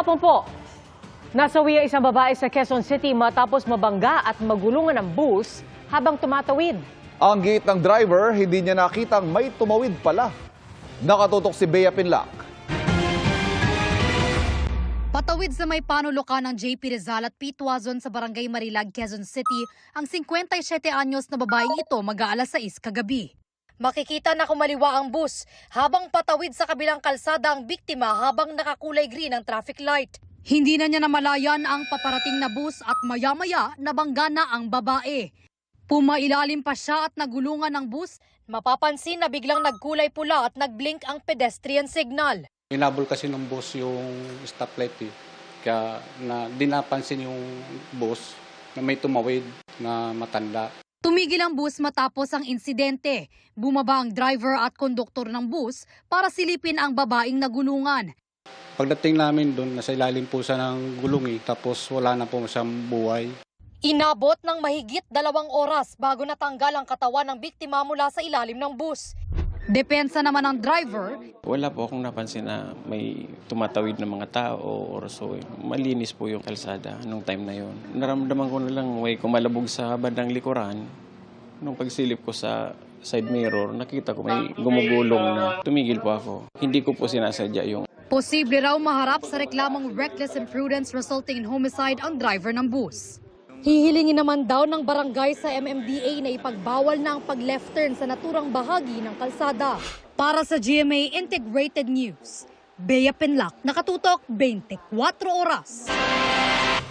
Magandang hapon po. Nasawi ang isang babae sa Quezon City matapos mabangga at magulungan ng bus habang tumatawid. Ang gate ng driver, hindi niya nakitang may tumawid pala. Nakatutok si Bea Pinlac. Patawid sa may panulukan ng JP Rizal at Pitwazon sa Barangay Marilag, Quezon City, ang 57 anyos na babaeng ito mag-aalas 6 kagabi. Makikita na kumaliwa ang bus habang patawid sa kabilang kalsada ang biktima habang nakakulay green ang traffic light. Hindi na niya namalayan ang paparating na bus at maya-maya nabangga na ang babae. Pumailalim pa siya at nagulungan ng bus. Mapapansin na biglang nagkulay pula at nagblink ang pedestrian signal. Inabol kasi ng boss yung stoplight eh. Kaya na, di napansin yung boss na may tumawid na matanda. Tumigil ang bus matapos ang insidente. Bumaba ang driver at konduktor ng bus para silipin ang babaeng nagulungan. Pagdating namin doon, nasa ilalim po siya ng gulong eh. Tapos wala na po siyang buhay. Inabot ng mahigit dalawang oras bago natanggal ang katawan ng biktima mula sa ilalim ng bus. Depensa naman ng driver, Wala po akong napansin na may tumatawid na mga tao or so. Malinis po yung kalsada nung time na yon. Naramdaman ko na lang may kumalabog sa bandang likuran. Nung pagsilip ko sa side mirror, nakita ko may gumugulong na tumigil po ako. Hindi ko po sinasadya yung posible raw maharap sa reklamong reckless imprudence resulting in homicide ang driver ng bus. Hihilingin naman daw ng barangay sa MMDA na ipagbawal na ang pag-left turn sa naturang bahagi ng kalsada. Para sa GMA Integrated News, Bea Penlac, nakatutok 24 oras.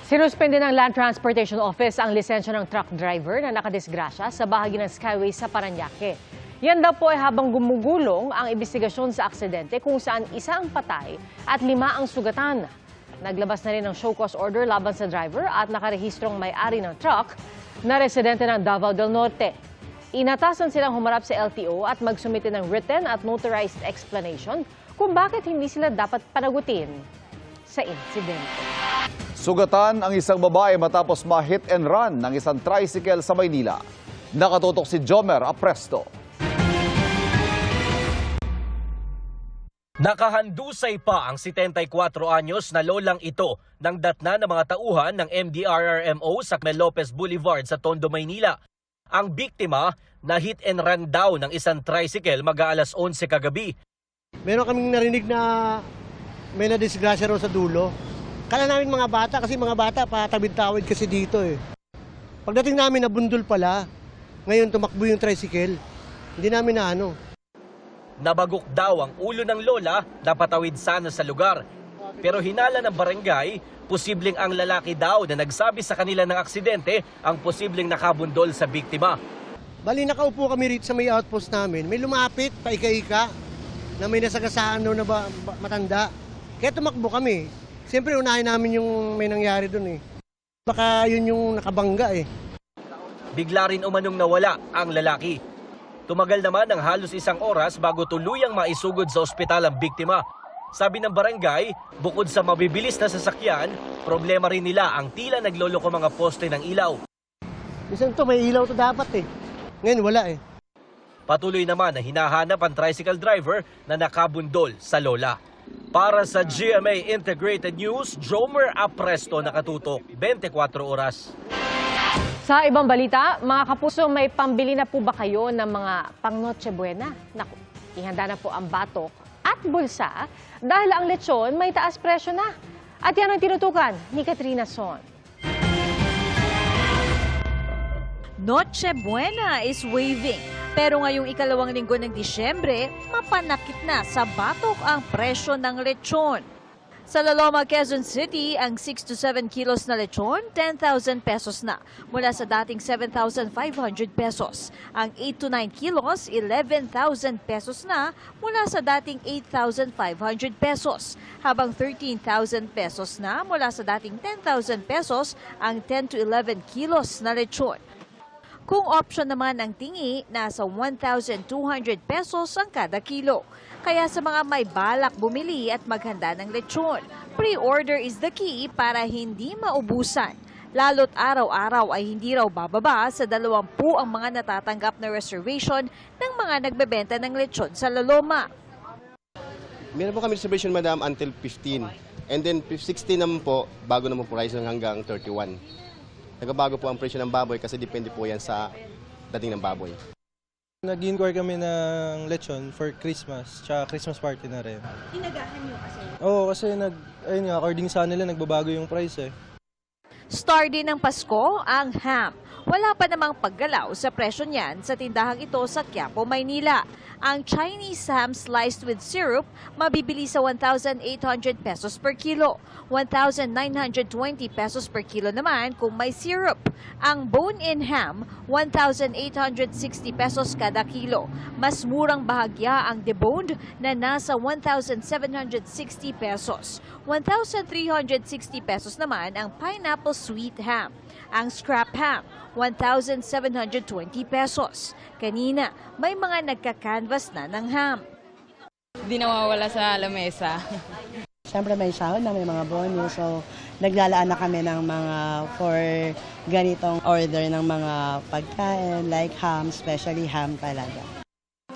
Sinuspende ng Land Transportation Office ang lisensya ng truck driver na nakadisgrasya sa bahagi ng Skyway sa Paranaque. Yan daw po ay habang gumugulong ang investigasyon sa aksidente kung saan isa ang patay at lima ang sugatan. Naglabas na rin ng show cause order laban sa driver at nakarehistrong may-ari ng truck na residente ng Davao del Norte. Inatasan silang humarap sa LTO at magsumite ng written at notarized explanation kung bakit hindi sila dapat panagutin sa insidente. Sugatan ang isang babae matapos ma-hit and run ng isang tricycle sa Maynila. Nakatutok si Jomer Apresto. Nakahandusay pa ang 74 anyos na lolang ito ng datna ng mga tauhan ng MDRRMO sa Mel Lopez Boulevard sa Tondo, Maynila. Ang biktima na hit and run daw ng isang tricycle mag-aalas 11 kagabi. Meron kaming narinig na may nadisgrasya raw sa dulo. Kala namin mga bata kasi mga bata patawid-tawid kasi dito eh. Pagdating namin nabundol pala, ngayon tumakbo yung tricycle. Hindi namin na ano. Nabagok daw ang ulo ng lola na patawid sana sa lugar. Pero hinala ng barangay, posibleng ang lalaki daw na nagsabi sa kanila ng aksidente ang posibleng nakabundol sa biktima. Bali nakaupo kami rito sa may outpost namin. May lumapit, paika-ika, na may nasagasaan daw na ba, ba- matanda. Kaya tumakbo kami. Siyempre unahin namin yung may nangyari doon eh. Baka yun yung nakabangga eh. Bigla rin umanong nawala ang lalaki. Tumagal naman ng halos isang oras bago tuluyang maisugod sa ospital ang biktima. Sabi ng barangay, bukod sa mabibilis na sasakyan, problema rin nila ang tila nagloloko mga poste ng ilaw. Minsan to may ilaw to dapat eh. Ngayon wala eh. Patuloy naman na hinahanap ang tricycle driver na nakabundol sa Lola. Para sa GMA Integrated News, Jomer Apresto nakatutok 24 oras. Sa ibang balita, mga kapuso, may pambili na po ba kayo ng mga pang Noche Buena? Naku, ihanda na po ang batok at bulsa dahil ang lechon may taas presyo na. At yan ang tinutukan ni Katrina Son. Noche Buena is waving. Pero ngayong ikalawang linggo ng Disyembre, mapanakit na sa batok ang presyo ng lechon. Sa Laloma, Quezon City, ang 6 to 7 kilos na lechon, 10,000 pesos na, mula sa dating 7,500 pesos. Ang 8 to 9 kilos, 11,000 pesos na, mula sa dating 8,500 pesos. Habang 13,000 pesos na, mula sa dating 10,000 pesos, ang 10 to 11 kilos na lechon. Kung option naman ang tingi, nasa 1,200 pesos ang kada kilo. Kaya sa mga may balak bumili at maghanda ng lechon, pre-order is the key para hindi maubusan. Lalo't araw-araw ay hindi raw bababa sa 20 ang mga natatanggap na reservation ng mga nagbebenta ng lechon sa Laloma. Meron po kami reservation, madam, until 15. And then 60 naman po, bago naman po price hanggang 31. Nagbabago po ang presyo ng baboy kasi depende po yan sa dating ng baboy. Nag-inquire kami ng lechon for Christmas, tsaka Christmas party na rin. Inagahan niyo kasi. Oo, kasi nag, ayun nga, according sa nila, nagbabago yung price eh. Star din ng Pasko ang ham. Wala pa namang paggalaw sa presyo niyan sa tindahang ito sa Quiapo, Maynila. Ang Chinese ham sliced with syrup mabibili sa 1,800 pesos per kilo. 1,920 pesos per kilo naman kung may syrup. Ang bone-in ham, 1,860 pesos kada kilo. Mas murang bahagya ang deboned na nasa 1,760 pesos. 1,360 pesos naman ang pineapple sweet ham. Ang scrap ham, 1,720 pesos. Kanina, may mga nagka-canvas na ng ham. Di nawawala sa lamesa. Siyempre may sahod na may mga bonus. So, naglalaan na kami ng mga for ganitong order ng mga pagkain like ham, especially ham talaga.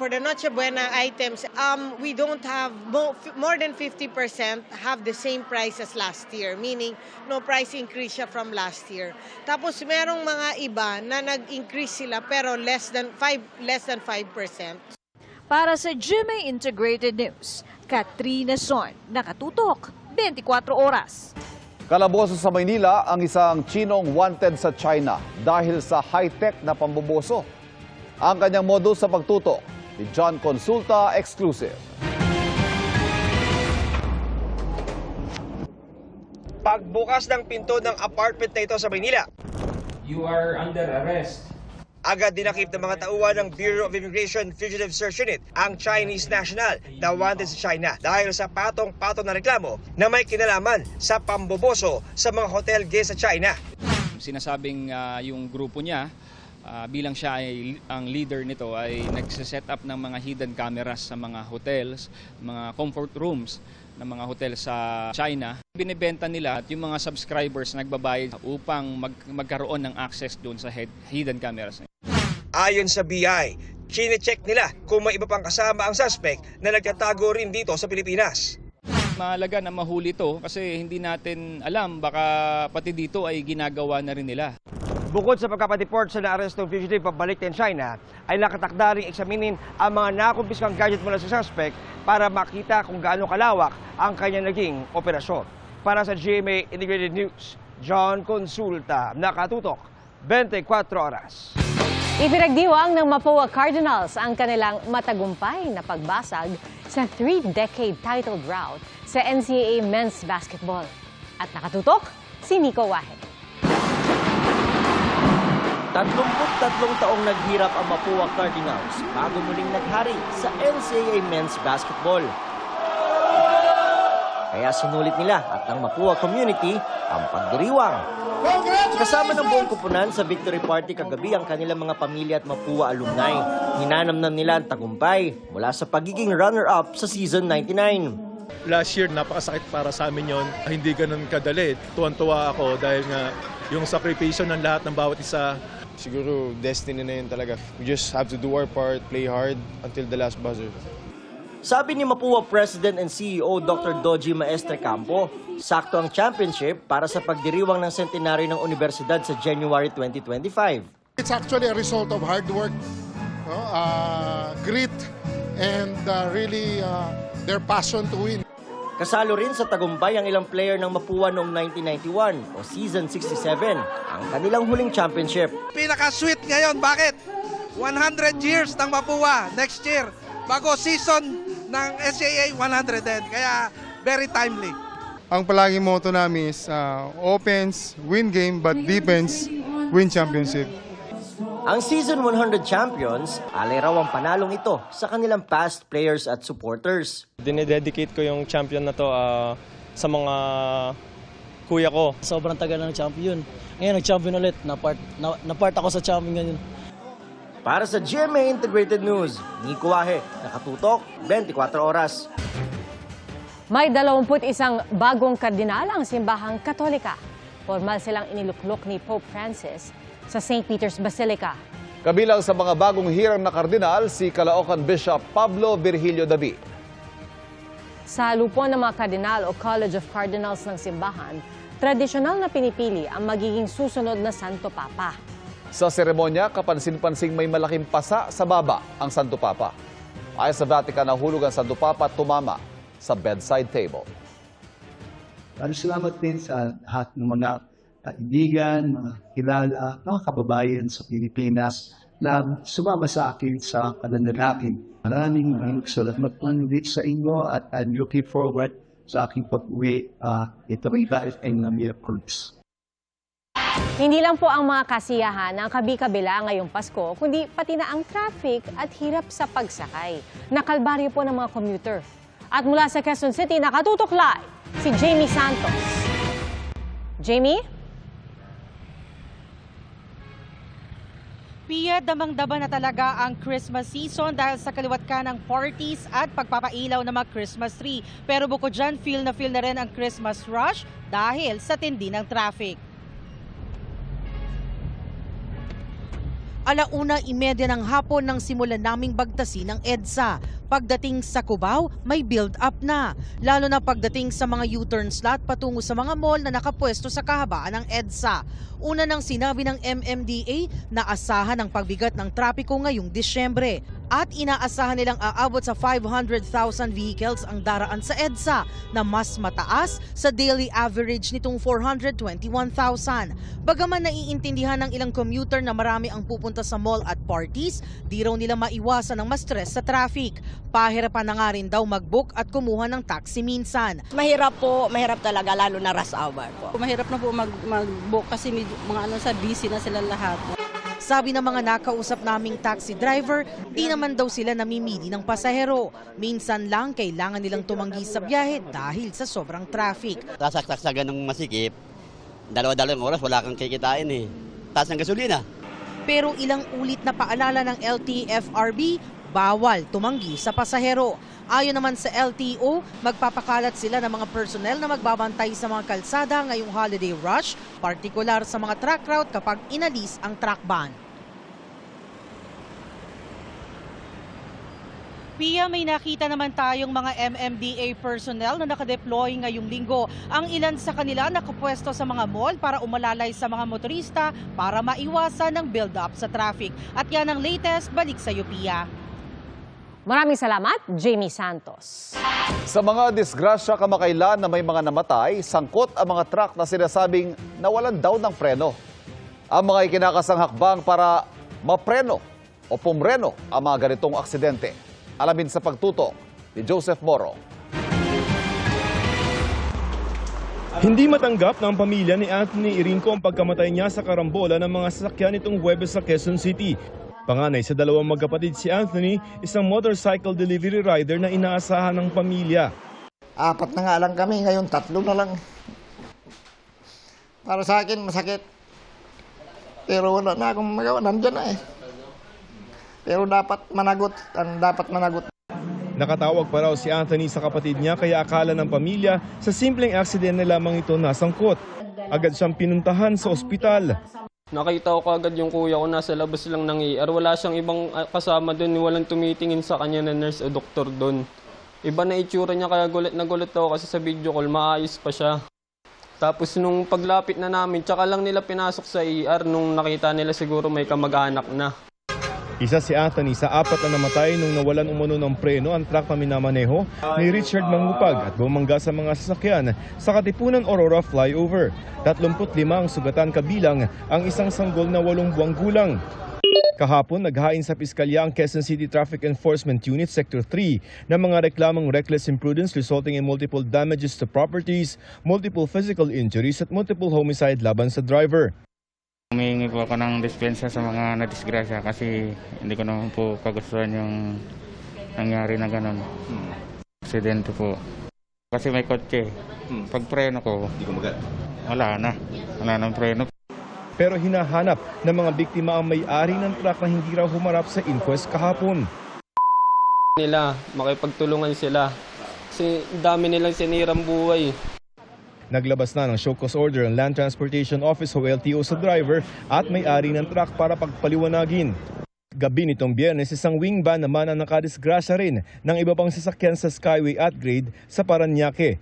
For the Noche Buena items, um, we don't have mo- more than 50% have the same price as last year, meaning no price increase siya from last year. Tapos merong mga iba na nag-increase sila pero less than 5 less than 5%. Para sa GMA Integrated News, Katrina Son, nakatutok, 24 oras. Kalaboso sa Maynila ang isang Chinong wanted sa China dahil sa high-tech na pambuboso. Ang kanyang modus sa pagtutok ni John Consulta Exclusive. Pagbukas ng pinto ng apartment na ito sa Maynila, You are under arrest. agad dinakip ng mga tauhan ng Bureau of Immigration Fugitive Search Unit ang Chinese national na wanted sa China dahil sa patong-patong na reklamo na may kinalaman sa pamboboso sa mga hotel guest sa China. sinasabing ah, yung grupo niya ah, bilang siya ay ang leader nito ay nagse-set up ng mga hidden cameras sa mga hotels, mga comfort rooms ng mga hotel sa China. Binibenta nila at yung mga subscribers nagbabayad upang mag- magkaroon ng access doon sa head- hidden cameras. Ayon sa BI, chine-check nila kung may iba pang kasama ang suspect na nagtatago rin dito sa Pilipinas. Mahalaga na mahuli to kasi hindi natin alam baka pati dito ay ginagawa na rin nila. Bukod sa pagkapadeport sa naarestong fugitive pabalik din China, ay nakatakda ring eksaminin ang mga nakumpiskang gadget mula sa suspect para makita kung gaano kalawak ang kanyang naging operasyon. Para sa GMA Integrated News, John Consulta, nakatutok, 24 oras. Ipinagdiwang ng Mapua Cardinals ang kanilang matagumpay na pagbasag sa three-decade title drought sa NCAA Men's Basketball. At nakatutok, si Nico Wahe. 33 taong naghirap ang Mapua Cardinals bago muling naghari sa NCAA Men's Basketball. Kaya sinulit nila at ng Mapua community ang pagdiriwang. Kasama ng buong kupunan sa victory party kagabi ang kanilang mga pamilya at Mapua alumni. Hinanamnan nila ang tagumpay mula sa pagiging runner-up sa season 99. Last year, napakasakit para sa amin yon. Hindi ganun kadali. Tuwan-tuwa ako dahil nga yung sakripisyo ng lahat ng bawat isa. Siguro destiny na yun talaga. We just have to do our part, play hard until the last buzzer. Sabi ni Mapua President and CEO Dr. Doji Maestre Campo, sakto ang championship para sa pagdiriwang ng centenary ng universidad sa January 2025. It's actually a result of hard work, no? uh, grit, and uh, really uh, their passion to win. Kasalo rin sa tagumpay ang ilang player ng Mapua noong 1991 o season 67, ang kanilang huling championship. Pinaka-sweet ngayon, bakit? 100 years ng Mapua next year. Bago season ng SAA 100 din. Kaya very timely. Ang palagi motto namin is uh, offense, win game, but defense, win championship. Ang season 100 champions, alay raw ang panalong ito sa kanilang past players at supporters. Dinededicate ko yung champion na to ah, sa mga kuya ko. Sobrang tagal na ng champion. Ngayon, nag-champion ulit. Na-part, na, na-part ako sa champion ngayon. Para sa GMA Integrated News, Nico Wahe, nakatutok, 24 oras. May 21 bagong kardinal ang simbahang katolika. Formal silang iniluklok ni Pope Francis sa St. Peter's Basilica. Kabilang sa mga bagong hirang na kardinal, si Caloocan Bishop Pablo Virgilio David. Sa lupon ng mga kardinal o College of Cardinals ng simbahan, tradisyonal na pinipili ang magiging susunod na Santo Papa. Sa seremonya, kapansin-pansing may malaking pasa sa baba ang Santo Papa. Ayon sa Vatican, nahulog ang Santo Papa at tumama sa bedside table. Maraming salamat din sa lahat ng mga kaibigan, mga kilala, mga kababayan sa Pilipinas na sumama sa akin sa pananalangin. Maraming maraming salamat po ulit sa inyo at I'm looking forward sa aking pag-uwi. Uh, ito ay dahil ay ng miracles. Hindi lang po ang mga kasiyahan ang kabi-kabila ngayong Pasko, kundi pati na ang traffic at hirap sa pagsakay. Nakalbaryo po ng mga commuter. At mula sa Quezon City, nakatutok live si Jamie Santos. Jamie? Pia, damang-dama na talaga ang Christmas season dahil sa kaliwat ka ng parties at pagpapailaw ng mga Christmas tree. Pero bukod dyan, feel na feel na rin ang Christmas rush dahil sa tindi ng traffic. Alauna imedya ng hapon nang simulan naming bagtasin ng EDSA. Pagdating sa Cubao, may build-up na. Lalo na pagdating sa mga U-turn slot patungo sa mga mall na nakapwesto sa kahabaan ng EDSA. Una nang sinabi ng MMDA na asahan ang pagbigat ng trapiko ngayong Disyembre. At inaasahan nilang aabot sa 500,000 vehicles ang daraan sa EDSA na mas mataas sa daily average nitong 421,000. Bagaman naiintindihan ng ilang commuter na marami ang pupunta sa mall at parties, di raw nila maiwasan ang ma-stress sa traffic. Pahirapan na nga rin daw mag-book at kumuha ng taxi minsan. Mahirap po, mahirap talaga lalo na rush hour po. Mahirap na po mag, mag-book kasi medyo, mga ano sa busy na sila lahat. Sabi ng mga nakausap naming taxi driver, di naman daw sila namimili ng pasahero. Minsan lang kailangan nilang tumanggi sa biyahe dahil sa sobrang traffic. Sasaksagan ng masikip, dalawa-dalawang oras wala kang kikitain eh. Taas ng gasolina. Pero ilang ulit na paalala ng LTFRB, bawal tumanggi sa pasahero. Ayon naman sa LTO, magpapakalat sila ng mga personnel na magbabantay sa mga kalsada ngayong holiday rush, partikular sa mga truck route kapag inalis ang truck ban. Pia, may nakita naman tayong mga MMDA personnel na nakadeploy ngayong linggo. Ang ilan sa kanila nakapwesto sa mga mall para umalalay sa mga motorista para maiwasan ng build-up sa traffic. At yan ang latest, balik sa iyo, Pia. Maraming salamat, Jamie Santos. Sa mga disgrasya kamakailan na may mga namatay, sangkot ang mga truck na sinasabing nawalan daw ng preno. Ang mga ikinakasang hakbang para mapreno o pumreno ang mga ganitong aksidente. Alamin sa pagtutok ni Joseph Moro. Hindi matanggap ng pamilya ni Anthony Irinco ang pagkamatay niya sa karambola ng mga sasakyan nitong Huwebes sa Quezon City. Panganay sa dalawang magkapatid si Anthony, isang motorcycle delivery rider na inaasahan ng pamilya. Apat na nga lang kami, ngayon tatlo na lang. Para sa akin, masakit. Pero wala na akong magawa, nandyan na eh. Pero dapat managot, ang dapat managot. Nakatawag pa raw si Anthony sa kapatid niya kaya akala ng pamilya sa simpleng aksidente lamang ito nasangkot. Agad siyang pinuntahan sa ospital. Nakita ko kagad yung kuya ko nasa labas lang ng ER. Wala siyang ibang ah, kasama doon. Walang tumitingin sa kanya na nurse o doktor doon. Iba na itsura niya kaya gulat na gulat ako kasi sa video call maayos pa siya. Tapos nung paglapit na namin, tsaka lang nila pinasok sa ER nung nakita nila siguro may kamag-anak na. Isa si Anthony sa apat na namatay nung nawalan umano ng preno ang truck na minamaneho ni Richard Mangupag at bumangga sa mga sasakyan sa Katipunan Aurora Flyover. 35 ang sugatan kabilang ang isang sanggol na walong buwang gulang. Kahapon, naghain sa piskalya ang Quezon City Traffic Enforcement Unit Sector 3 ng mga reklamong reckless imprudence resulting in multiple damages to properties, multiple physical injuries at multiple homicide laban sa driver. Humingi po ako ng dispensa sa mga nadisgrasya kasi hindi ko naman po kagustuhan yung nangyari na ganun. Aksidente po. Kasi may kotse. Pag preno ko, wala na. Wala nang preno. Pero hinahanap ng mga biktima ang may-ari ng truck na hindi raw humarap sa inquest kahapon. Nila, makipagtulungan sila. Kasi dami nilang sinirang buhay. Naglabas na ng show cause order ang Land Transportation Office o LTO sa driver at may-ari ng truck para pagpaliwanagin. Gabi nitong biyernes, isang wing van naman ang nakadisgrasya rin ng iba pang sasakyan sa Skyway at Grade sa Paranaque.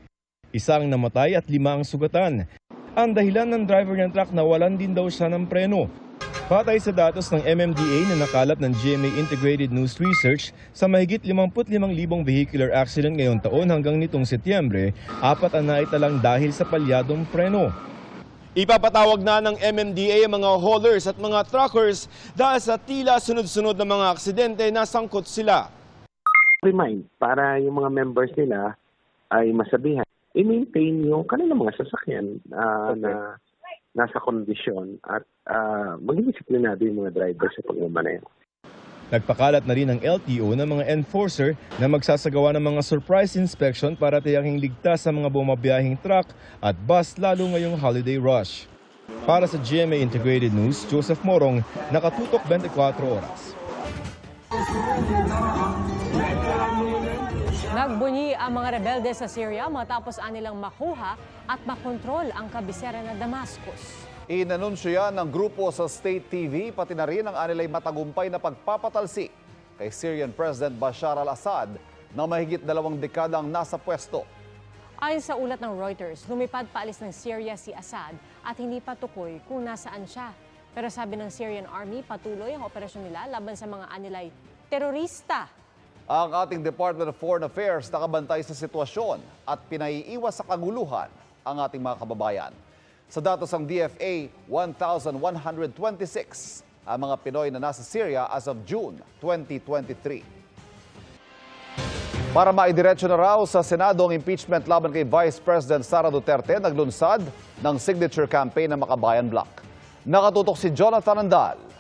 Isang namatay at lima ang sugatan. Ang dahilan ng driver ng truck na walan din daw siya ng preno. Patay sa datos ng MMDA na nakalap ng GMA Integrated News Research sa mahigit 55,000 vehicular accident ngayong taon hanggang nitong Setyembre, apat ang naitalang dahil sa palyadong preno. Ipapatawag na ng MMDA ang mga haulers at mga truckers dahil sa tila sunod-sunod na mga aksidente na sangkot sila. remind para yung mga members nila ay masabihan i-maintain yung kanilang mga sasakyan ah, na nasa kondisyon at uh, maging disiplinado yung mga driver sa pagmamaneho. Nagpakalat na rin ang LTO ng mga enforcer na magsasagawa ng mga surprise inspection para tiyaking ligtas sa mga bumabiyahing truck at bus lalo ngayong holiday rush. Para sa GMA Integrated News, Joseph Morong, nakatutok 24 oras. Nagbunyi ang mga rebelde sa Syria matapos anilang makuha at makontrol ang kabisera na Damascus. Inanunsyo yan ng grupo sa State TV, pati na rin ang anilay matagumpay na pagpapatalsi kay Syrian President Bashar al-Assad na mahigit dalawang dekadang nasa pwesto. Ayon sa ulat ng Reuters, lumipad paalis ng Syria si Assad at hindi pa tukoy kung nasaan siya. Pero sabi ng Syrian Army, patuloy ang operasyon nila laban sa mga anilay terorista. Ang ating Department of Foreign Affairs nakabantay sa sitwasyon at pinaiiwas sa kaguluhan ang ating mga kababayan. Sa datos ng DFA, 1,126 ang mga Pinoy na nasa Syria as of June 2023. Para maidiretso na raw sa Senado ang impeachment laban kay Vice President Sara Duterte, naglunsad ng signature campaign ng Makabayan Block. Nakatutok si Jonathan Andal.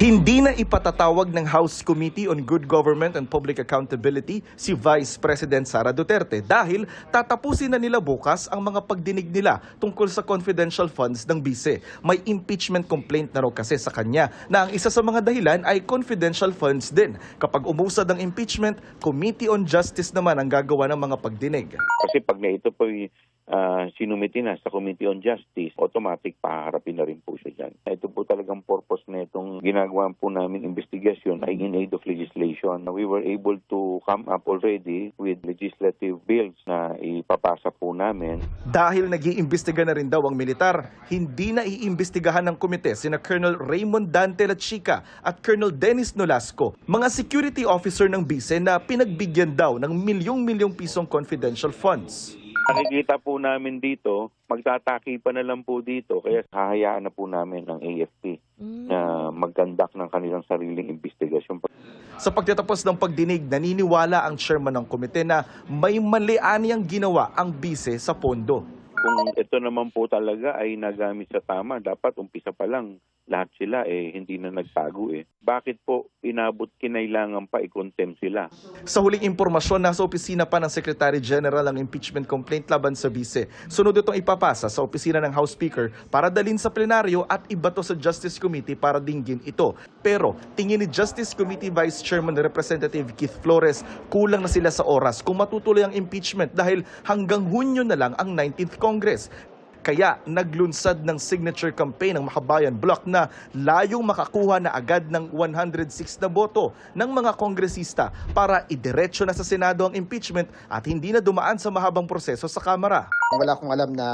Hindi na ipatatawag ng House Committee on Good Government and Public Accountability si Vice President Sara Duterte dahil tatapusin na nila bukas ang mga pagdinig nila tungkol sa confidential funds ng bise. May impeachment complaint na raw kasi sa kanya na ang isa sa mga dahilan ay confidential funds din. Kapag umusad ang impeachment, Committee on Justice naman ang gagawa ng mga pagdinig. Kasi pag na ito po uh, sinumiti na sa Committee on Justice, automatic paharapin na rin po siya dyan. Ito po talagang purpose na itong ginagawa po namin investigasyon ay in aid of legislation. We were able to come up already with legislative bills na ipapasa po namin. Dahil nag-iimbestiga na rin daw ang militar, hindi na iimbestigahan ng komite sina Colonel Raymond Dante Lachica at Colonel Dennis Nolasco, mga security officer ng bise na pinagbigyan daw ng milyong-milyong pisong confidential funds. Nakikita po namin dito, magtataki pa na lang po dito, kaya hahayaan na po namin ng AFP na mag-conduct ng kanilang sariling investigasyon. Sa pagtatapos ng pagdinig, naniniwala ang chairman ng komite na may mali aniyang ginawa ang bise sa pondo. Kung ito naman po talaga ay nagamit sa tama, dapat umpisa pa lang lahat sila eh hindi na nagtago eh. Bakit po inabot kinailangan pa i-contempt sila? Sa huling impormasyon, nasa opisina pa ng Secretary General ang impeachment complaint laban sa bise. Sunod itong ipapasa sa opisina ng House Speaker para dalin sa plenaryo at ibato sa Justice Committee para dinggin ito. Pero tingin ni Justice Committee Vice Chairman Representative Keith Flores, kulang na sila sa oras kung matutuloy ang impeachment dahil hanggang Hunyo na lang ang 19th Congress. Kaya naglunsad ng signature campaign ng Makabayan Bloc na layong makakuha na agad ng 106 na boto ng mga kongresista para idiretso na sa Senado ang impeachment at hindi na dumaan sa mahabang proseso sa Kamara. Wala akong alam na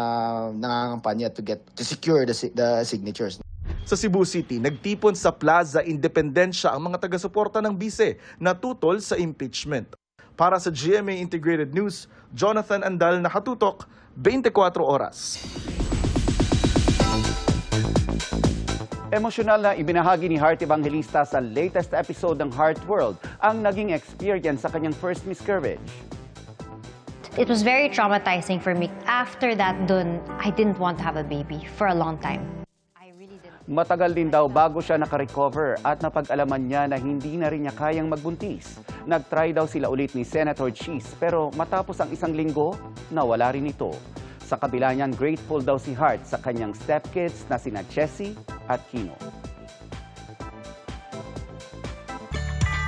nangangampanya to get to secure the, the signatures. Sa Cebu City, nagtipon sa Plaza Independencia ang mga taga-suporta ng bise na tutol sa impeachment. Para sa GMA Integrated News, Jonathan Andal nakatutok, 24 oras. Emosyonal na ibinahagi ni Heart Evangelista sa latest episode ng Heart World ang naging experience sa kanyang first miscarriage. It was very traumatizing for me. After that, dun, I didn't want to have a baby for a long time. Matagal din daw bago siya nakarecover at napag-alaman niya na hindi na rin niya kayang magbuntis. Nag-try daw sila ulit ni Senator Cheese pero matapos ang isang linggo, nawala rin ito. Sa kabila niyan, grateful daw si Hart sa kanyang stepkids na sina Chessy at Kino.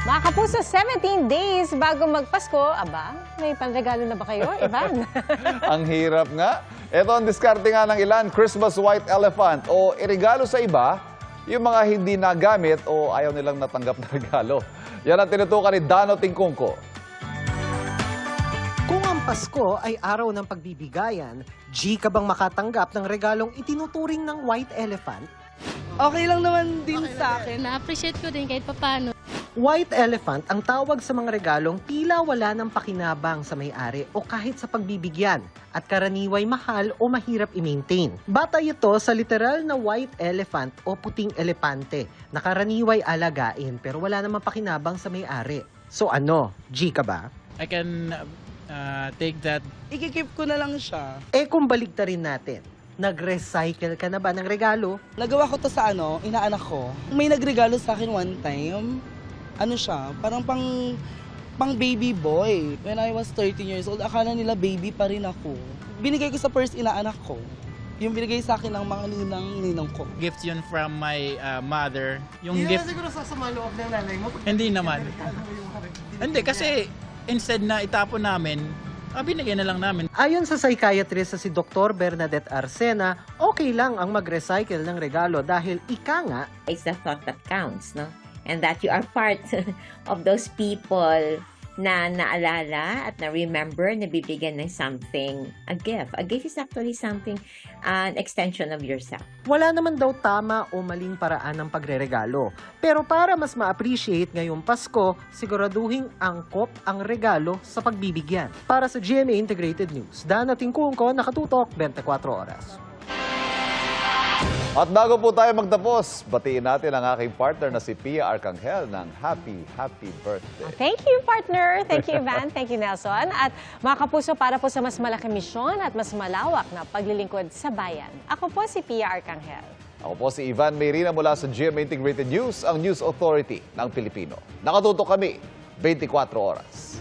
Mga kapuso, 17 days bago magpasko. Aba, may panregalo na ba kayo, Ivan? Ang hirap nga. Ito ang diskarte nga ng ilan, Christmas White Elephant o irigalo sa iba, yung mga hindi nagamit o ayaw nilang natanggap na regalo. Yan ang tinutukan ni Dano Tingkungko. Kung ang Pasko ay araw ng pagbibigayan, G ka bang makatanggap ng regalong itinuturing ng white elephant? Okay lang naman din sa akin. Na-appreciate ko din kahit papano. White elephant ang tawag sa mga regalong tila wala ng pakinabang sa may-ari o kahit sa pagbibigyan at karaniway mahal o mahirap i-maintain. Batay ito sa literal na white elephant o puting elepante na karaniway alagain pero wala namang pakinabang sa may-ari. So ano, G ka ba? I can uh, take that. Ikikip ko na lang siya. Eh kung baligtarin natin, nag-recycle ka na ba ng regalo? Nagawa ko to sa ano, inaanak ko. May nagregalo sa akin one time. Ano siya, parang pang pang baby boy. When I was 13 years old, akala nila baby pa rin ako. Binigay ko sa first inaanak ko. Yung binigay sa akin ng mga ninang ninong ko. Gift yun from my uh, mother. Yung Hindi gift, naman siguro sasama loob ng nanay mo. hindi naman. Hindi, kasi instead na itapon namin, ah, binigyan na lang namin. Ayon sa psychiatrist sa si Dr. Bernadette Arsena, okay lang ang mag-recycle ng regalo dahil ika nga, It's the thought that counts, no? And that you are part of those people na naalala at na-remember na bibigyan ng something, a gift. A gift is actually something, uh, an extension of yourself. wala naman daw tama o maling paraan ng pagre-regalo. Pero para mas ma-appreciate ngayong Pasko, siguraduhing angkop ang regalo sa pagbibigyan. Para sa GMA Integrated News, Dana Tingkungko, nakatutok 24 oras. At bago po tayo magtapos, batiin natin ang aking partner na si Pia Arcangel ng happy, happy birthday. Thank you, partner. Thank you, Ivan. Thank you, Nelson. At mga kapuso, para po sa mas malaking misyon at mas malawak na paglilingkod sa bayan. Ako po si Pia Arcangel. Ako po si Ivan Mayrina mula sa GMA Integrated News, ang News Authority ng Pilipino. Nakatutok kami 24 oras.